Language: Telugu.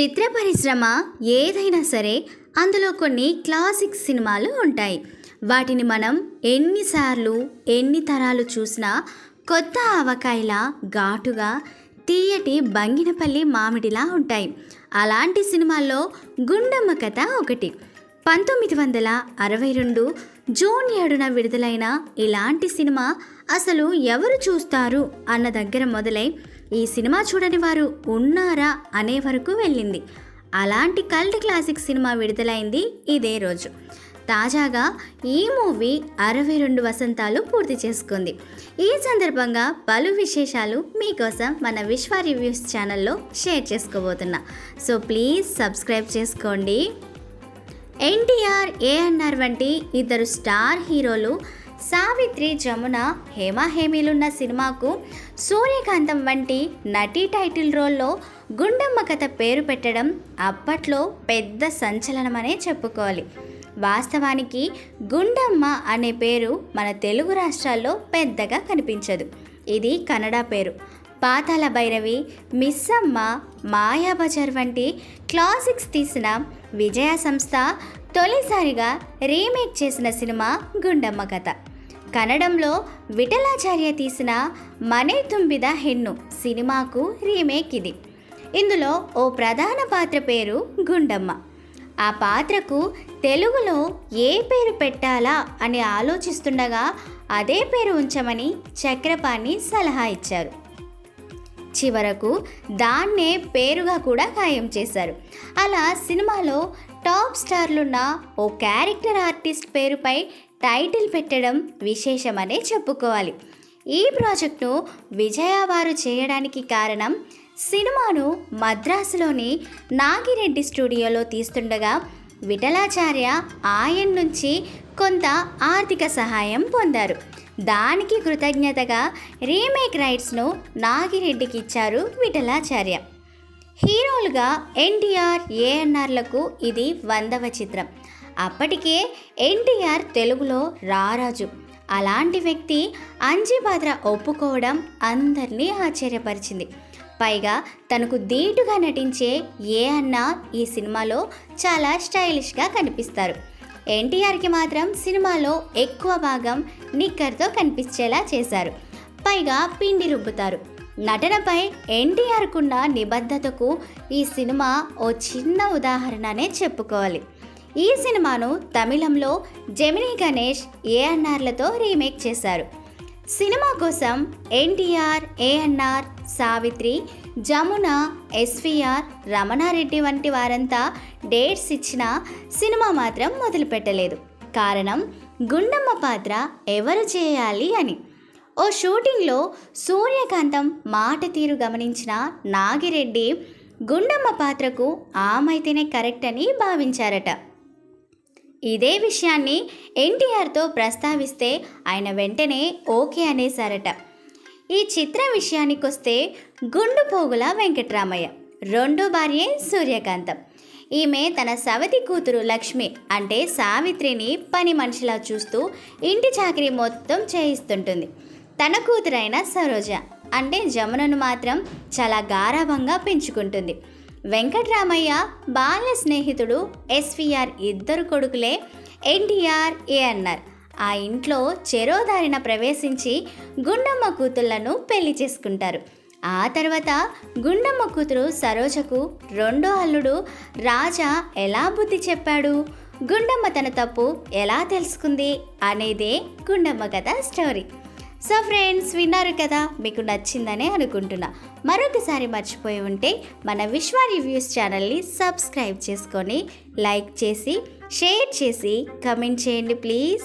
చిత్ర పరిశ్రమ ఏదైనా సరే అందులో కొన్ని క్లాసిక్ సినిమాలు ఉంటాయి. వాటిని మనం ఎన్నిసార్లు ఎన్ని తరాలు చూసినా కొత్త ఆవకాయలా ఘాటుగా తీయటి బంగినపల్లి మామిడిలా ఉంటాయి. అలాంటి సినిమాల్లో గుండమ్మ కథ ఒకటి. పంతొమ్మిది వందల అరవై రెండు జూన్ ఏడున విడుదలైన ఇలాంటి సినిమా అసలు ఎవరు చూస్తారు అన్న దగ్గర మొదలై ఈ సినిమా చూడని వారు ఉన్నారా అనే వరకు వెళ్ళింది. అలాంటి కల్ట్ క్లాసిక్ సినిమా విడుదలైంది ఇదే రోజు. తాజాగా ఈ మూవీ అరవై రెండు వసంతాలు పూర్తి చేసుకుంది. ఈ సందర్భంగా పలు విశేషాలు మీకోసం మన విశ్వ రివ్యూస్ ఛానల్లో షేర్ చేసుకోబోతున్నా. సో ప్లీజ్ సబ్స్క్రైబ్ చేసుకోండి. ఎన్టీఆర్ ఏఎన్ఆర్ వంటి ఇద్దరు స్టార్ హీరోలు సావిత్రి జమున హేమా హేమీలున్న సినిమాకు సూర్యకాంతం వంటి నటీ టైటిల్ రోల్లో గుండమ్మ కథ పేరు పెట్టడం అప్పట్లో పెద్ద సంచలనమనే చెప్పుకోవాలి. వాస్తవానికి గుండమ్మ అనే పేరు మన తెలుగు రాష్ట్రాల్లో పెద్దగా కనిపించదు. ఇది కన్నడ పేరు. పాతాల భైరవి మిస్సమ్మ మాయాబజార్ వంటి క్లాసిక్స్ తీసిన విజయ సంస్థ తొలిసారిగా రీమేక్ చేసిన సినిమా గుండమ్మ కథ. కన్నడంలో విఠలాచార్య తీసిన మనే తుంబిద హెన్ను సినిమాకు రీమేక్ ఇది. ఇందులో ఓ ప్రధాన పాత్ర పేరు గుండమ్మ. ఆ పాత్రకు తెలుగులో ఏ పేరు పెట్టాలా అని ఆలోచిస్తుండగా అదే పేరు ఉంచమని చక్రపాణి సలహా ఇచ్చారు. చివరకు దాన్నే పేరుగా కూడా ఖాయం చేశారు. అలా సినిమాలో టాప్ స్టార్లున్న ఓ క్యారెక్టర్ ఆర్టిస్ట్ పేరుపై టైటిల్ పెట్టడం విశేషమనే చెప్పుకోవాలి. ఈ ప్రాజెక్టును విజయ వారు చేయడానికి కారణం సినిమాను మద్రాసులోని నాగిరెడ్డి స్టూడియోలో తీస్తుండగా విఠలాచార్య ఆయన నుంచి కొంత ఆర్థిక సహాయం పొందారు. దానికి కృతజ్ఞతగా రీమేక్ రైట్స్ను నాగిరెడ్డికి ఇచ్చారు విఠలాచార్య. హీరోలుగా ఎన్టీఆర్ ఏఎన్ఆర్లకు ఇది వందవ చిత్రం. అప్పటికే ఎన్టీఆర్ తెలుగులో రారాజు. అలాంటి వ్యక్తి అంజిపాత్ర ఒప్పుకోవడం అందరినీ ఆశ్చర్యపరిచింది. పైగా తనకు ధీటుగా నటించే ఏ అన్న ఈ సినిమాలో చాలా స్టైలిష్గా కనిపిస్తారు. ఎన్టీఆర్కి మాత్రం సినిమాలో ఎక్కువ భాగం నిక్కర్తో కనిపించేలా చేశారు. పైగా పిండి రుబ్బుతారు. నటనపై ఎన్టీఆర్కున్న నిబద్ధతకు ఈ సినిమా ఓ చిన్న ఉదాహరణనే చెప్పుకోవాలి. ఈ సినిమాను తమిళంలో జమినీ గణేష్ ఏఎన్ఆర్లతో రీమేక్ చేశారు. సినిమా కోసం NTR ANR Savitri Jamuna SVR Ramana Reddy వంటి వారంతా డేట్స్ ఇచ్చినా సినిమా మాత్రం మొదలుపెట్టలేదు. కారణం గుండమ్మ పాత్ర ఎవరు చేయాలి అని. ఓ షూటింగ్లో సూర్యకాంతం మాట తీరు గమనించిన నాగిరెడ్డి గుండమ్మ పాత్రకు ఆమైతేనే కరెక్ట్ అని భావించారట. ఇదే విషయాన్ని ఎన్టీఆర్తో ప్రస్తావిస్తే ఆయన వెంటనే ఓకే అనేశారట. ఈ చిత్ర విషయానికొస్తే గుండుపోగుల వెంకట్రామయ్య రెండో భార్యే సూర్యకాంతం. ఈమె తన సవతి కూతురు లక్ష్మి అంటే సావిత్రిని పని మనిషిలా చూస్తూ ఇంటి చాకరీ మొత్తం చేయిస్తుంటుంది. తన కూతురైన సరోజ అంటే జమునను మాత్రం చాలా గారాభంగా పెంచుకుంటుంది. వెంకట్రామయ్య బాల్య స్నేహితుడు ఎస్విఆర్ ఇద్దరు కొడుకులే ఎన్టీఆర్ ఏఎన్ఆర్ ఆ ఇంట్లో చెరోదారిన ప్రవేశించి గుండమ్మ కూతుళ్ళను పెళ్ళి చేసుకుంటారు. ఆ తర్వాత గుండమ్మ కూతురు సరోజకు రెండో అల్లుడు రాజా ఎలా బుద్ధి చెప్పాడు? గుండమ్మ తన తప్పు ఎలా తెలుసుకుంది? అనేదే గుండమ్మ కథ స్టోరీ సో ఫ్రెండ్స్ విన్నారు కదా మీకు నచ్చిందనే అనుకుంటున్నా. మరొకసారి మర్చిపోయి ఉంటే మన విశ్వ రివ్యూస్ ఛానల్ని సబ్స్క్రైబ్ చేసుకొని లైక్ చేసి షేర్ చేసి కమెంట్ చేయండి ప్లీజ్.